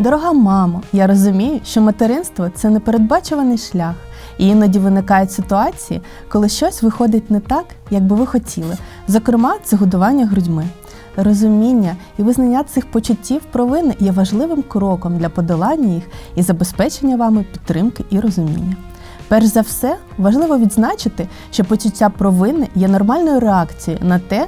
Дорога мамо, я розумію, що материнство це непередбачуваний шлях, і іноді виникають ситуації, коли щось виходить не так, як би ви хотіли. Зокрема, це годування грудьми. Розуміння і визнання цих почуттів провини є важливим кроком для подолання їх і забезпечення вами підтримки і розуміння. Перш за все, важливо відзначити, що почуття провини є нормальною реакцією на те,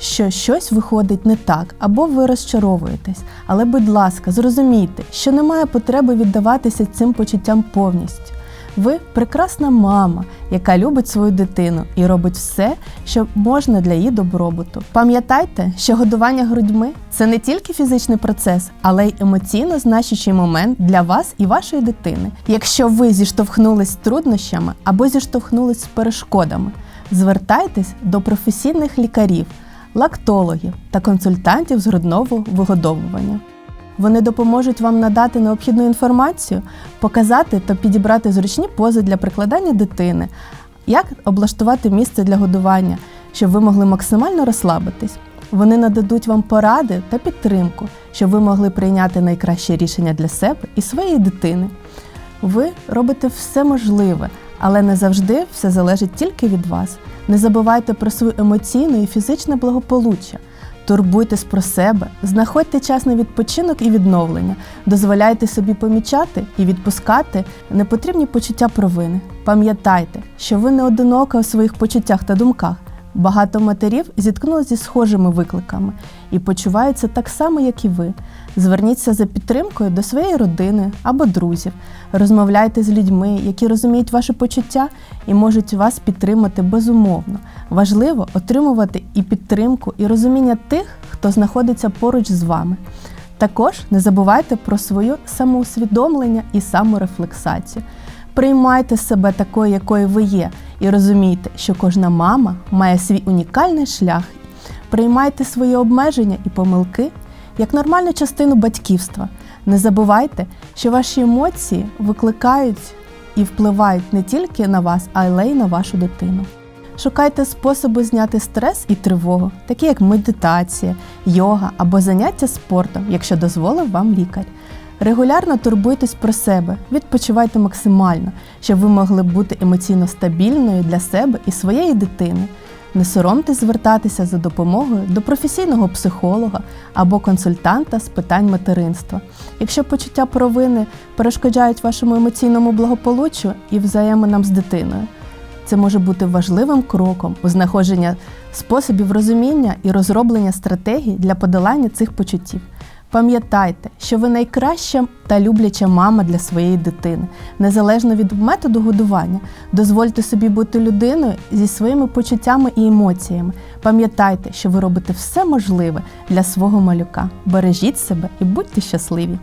що щось виходить не так, або ви розчаровуєтесь. Але, будь ласка, зрозумійте, що немає потреби віддаватися цим почуттям повністю. Ви прекрасна мама, яка любить свою дитину і робить все, що можна для її добробуту. Пам'ятайте, що годування грудьми це не тільки фізичний процес, але й емоційно значущий момент для вас і вашої дитини. Якщо ви зіштовхнулись з труднощами або зіштовхнулись з перешкодами, звертайтесь до професійних лікарів, лактологів та консультантів з грудного вигодовування. Вони допоможуть вам надати необхідну інформацію, показати та підібрати зручні пози для прикладання дитини, як облаштувати місце для годування, щоб ви могли максимально розслабитись. Вони нададуть вам поради та підтримку, щоб ви могли прийняти найкраще рішення для себе і своєї дитини. Ви робите все можливе, але не завжди все залежить тільки від вас. Не забувайте про своє емоційне і фізичне благополуччя. Турбуйтесь про себе, знаходьте час на відпочинок і відновлення, дозволяйте собі помічати і відпускати непотрібні почуття провини. Пам'ятайте, що ви не одинока у своїх почуттях та думках. Багато матерів зіткнулися зі схожими викликами і почуваються так само, як і ви. Зверніться за підтримкою до своєї родини або друзів. Розмовляйте з людьми, які розуміють ваші почуття і можуть вас підтримати безумовно. Важливо отримувати і підтримку, і розуміння тих, хто знаходиться поруч з вами. Також не забувайте про своє самоусвідомлення і саморефлексацію. Приймайте себе такою, якою ви є, і розумійте, що кожна мама має свій унікальний шлях. Приймайте свої обмеження і помилки як нормальну частину батьківства. Не забувайте, що ваші емоції викликають і впливають не тільки на вас, але й на вашу дитину. Шукайте способи зняти стрес і тривогу, такі як медитація, йога або заняття спортом, якщо дозволив вам лікар. Регулярно турбуйтесь про себе, відпочивайте максимально, щоб ви могли бути емоційно стабільною для себе і своєї дитини. Не соромтесь звертатися за допомогою до професійного психолога або консультанта з питань материнства. Якщо почуття провини перешкоджають вашому емоційному благополуччю і взаєминам з дитиною, це може бути важливим кроком у знаходження способів розуміння і розроблення стратегій для подолання цих почуттів. Пам'ятайте, що ви найкраща та любляча мама для своєї дитини, незалежно від методу годування. Дозвольте собі бути людиною зі своїми почуттями і емоціями. Пам'ятайте, що ви робите все можливе для свого малюка. Бережіть себе і будьте щасливі!